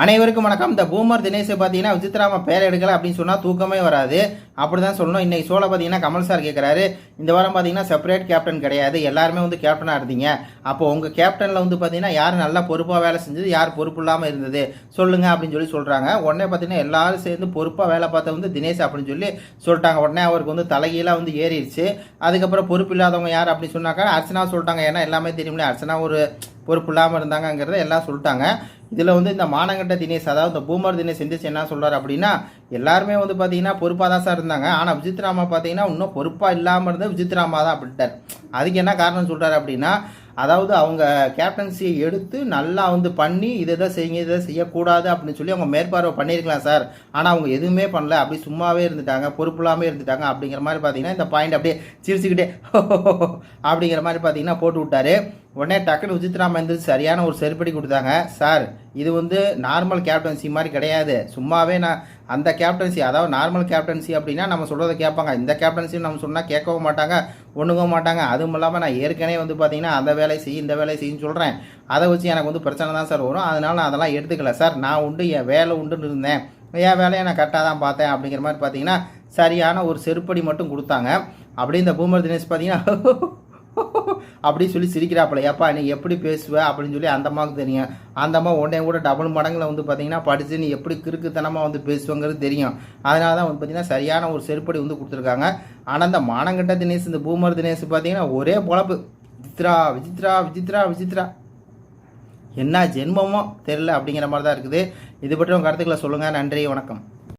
அனைவருக்கும் வணக்கம். இந்த பூமர் தினேஷ் பார்த்தீங்கன்னா விசித்ராம பேர் எடுக்கல அப்படின்னு சொன்னால் தூக்கமே வராது. அப்படி தான் சொல்லணும் இன்றைக்கி சோழ பார்த்தீங்கன்னா கமல் சார் கேட்குறாரு இந்த வாரம் பார்த்தீங்கன்னா செப்பரேட் கேப்டன் கிடையாது. எல்லாருமே வந்து கேப்டனாக இருந்தீங்க. அப்போ உங்கள் கேப்டனில் வந்து பார்த்தீங்கன்னா யார் நல்லா பொறுப்பாக வேலை செஞ்சது யார் பொறுப்பு இல்லாமல் இருந்தது? சொல்லுங்க அப்படின்னு சொல்லி சொல்கிறாங்க உடனே பார்த்தீங்கன்னா எல்லாரும் சேர்ந்து பொறுப்பாக வேலை பார்த்த வந்து தினேஷ் அப்படின்னு சொல்லி சொல்லிட்டாங்க. உடனே அவருக்கு வந்து தலைகீழாக வந்து ஏறிடுச்சு. அதுக்கப்புறம் பொறுப்பு இல்லாதவங்க யார் அப்படின்னு சொன்னாக்கா அர்ச்சனா சொல்லிட்டாங்க. ஏன்னா எல்லாமே தெரியும்ல அர்ச்சனா ஒரு பொறுப்பு இல்லாமல் இருந்தாங்கங்கிறத எல்லாம் சொல்லிட்டாங்க. இதில் வந்து இந்த மானங்கட்ட தினேஷ் அதாவது இந்த பூமர் தினேஷ் சிந்திச்சு என்ன சொல்கிறார் அப்படின்னா எல்லாருமே வந்து பார்த்தீங்கன்னா பொறுப்பாக தான் சார் இருந்தாங்க. ஆனால் விஜித்ராமா பார்த்தீங்கன்னா இன்னும் பொறுப்பாக இல்லாமல் இருந்த விஜித்ராமா தான் அப்படின்ட்டார். அதுக்கு என்ன காரணம் சொல்கிறார் அப்படின்னா அதாவது அவங்க கேப்டன்சியை எடுத்து நல்லா வந்து பண்ணி இதை தான் செய்யுங்க இதை செய்யக்கூடாது அப்படின்னு சொல்லி அவங்க மேற்பார்வை பண்ணியிருக்கலாம் சார். ஆனால் அவங்க எதுவுமே பண்ணல. அப்படி சும்மாவே இருந்துட்டாங்க பொறுப்பு இல்லாமல் இருந்துட்டாங்க அப்படிங்கிற மாதிரி பார்த்தீங்கன்னா இந்த பாயிண்ட் அப்படியே சிரிச்சுக்கிட்டே அப்படிங்கிற மாதிரி பார்த்தீங்கன்னா போட்டு விட்டாரு. உடனே டக்குனு விசித்ராம் எந்திரிச்சு சரியான ஒரு செருப்படி கொடுத்தாங்க. சார் இது வந்து நார்மல் கேப்டன்சி மாதிரி கிடையாது. சும்மாவே நான் அந்த கேப்டன்சி அதாவது நார்மல் கேப்டன்சி அப்படின்னா நம்ம சொல்கிறத கேட்பாங்க. இந்த கேப்டன்சி நம்ம சொன்னால் கேட்கவும் மாட்டாங்க ஒன்றுக்கவும் மாட்டாங்க. அதுவும் இல்லாமல் நான் ஏற்கனவே வந்து பார்த்தீங்கன்னா அந்த வேலையை செய் இந்த வேலையை செய்யுன்னு சொல்கிறேன் அதை வச்சு எனக்கு வந்து பிரச்சனை தான் சார் வரும். அதனால் நான் அதெல்லாம் எடுத்துக்கல. சார் நான் உண்டு என் வேலை உண்டுன்னு இருந்தேன். என் வேலையை நான் கரெக்டாக தான் பார்த்தேன். அப்படிங்கிற மாதிரி பார்த்தீங்கன்னா சரியான ஒரு செருப்படி மட்டும் கொடுத்தாங்க. அப்படியே இந்த பூமர் தினேஷ் பார்த்தீங்கன்னா அப்படின்னு சொல்லி சிரிக்கிறாப்புல. ஏப்பா நீ எப்படி பேசுவ? அப்படின்னு சொல்லி அந்த அம்மாவுக்கு தெரியும். அந்த அம்மா உடனே கூட டபுள் மடங்கில் வந்து பார்த்தீங்கன்னா படித்து நீ எப்படி கிறுக்குத்தனமாக வந்து பேசுவங்கிறது தெரியும். அதனால தான் வந்து பார்த்தீங்கன்னா சரியான ஒரு செருப்படி வந்து கொடுத்துருக்காங்க. ஆனால் இந்த மானங்கட்ட தினேஷ் இந்த பூமர் தினேஷ் பார்த்தீங்கன்னா ஒரே பொழப்பு. விசித்ரா விசித்ரா விசித்ரா விசித்ரா. என்ன ஜென்மமோ தெரில அப்படிங்கிற மாதிரி தான் இருக்குது. இது பற்றி உங்கள் கருத்துக்களை சொல்லுங்கள் நன்றி வணக்கம்.